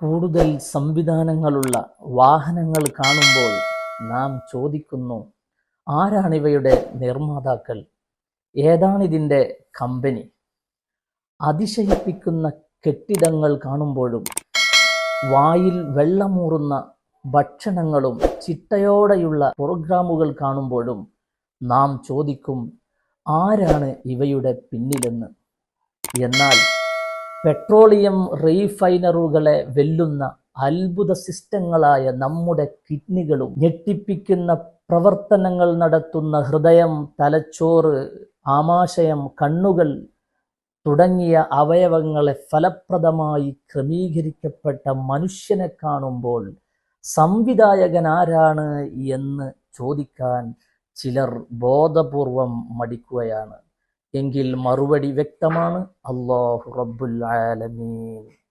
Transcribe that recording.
കൂടുതൽ സംവിധാനങ്ങളുള്ള വാഹനങ്ങൾ കാണുമ്പോൾ നാം ചോദിക്കുന്നു ആരാണിവയുടെ നിർമ്മാതാക്കൾ? ഏതാണിതിന്റെ കമ്പനി? അതിശയിപ്പിക്കുന്ന കെട്ടിടങ്ങൾ കാണുമ്പോഴും വായിൽ വെള്ളമൂറുന്ന ഭക്ഷണങ്ങളും ചിട്ടയോടെയുള്ള പ്രോഗ്രാമുകൾ കാണുമ്പോഴും നാം ചോദിക്കും ആരാണ് ഇവയുടെ പിന്നിലെന്ന്? എന്നാൽ പെട്രോളിയം റീഫൈനറുകളെ വെല്ലുന്ന അത്ഭുത സിസ്റ്റങ്ങളായ നമ്മുടെ കിഡ്നികളും ഞെട്ടിപ്പിക്കുന്ന പ്രവർത്തനങ്ങൾ നടത്തുന്ന ഹൃദയം തലച്ചോറ് ആമാശയം കണ്ണുകൾ തുടങ്ങിയ അവയവങ്ങളെ ഫലപ്രദമായി ക്രമീകരിക്കപ്പെട്ട മനുഷ്യനെ കാണുമ്പോൾ സംവിധായകൻ ആരാണ് എന്ന് ചോദിക്കാൻ ചിലർ ബോധപൂർവം മടിക്കുകയാണ്. എങ്കിൽ മറുപടി വ്യക്തമാണ്. അള്ളാഹു റബ്ബുൽ ആലമീൻ.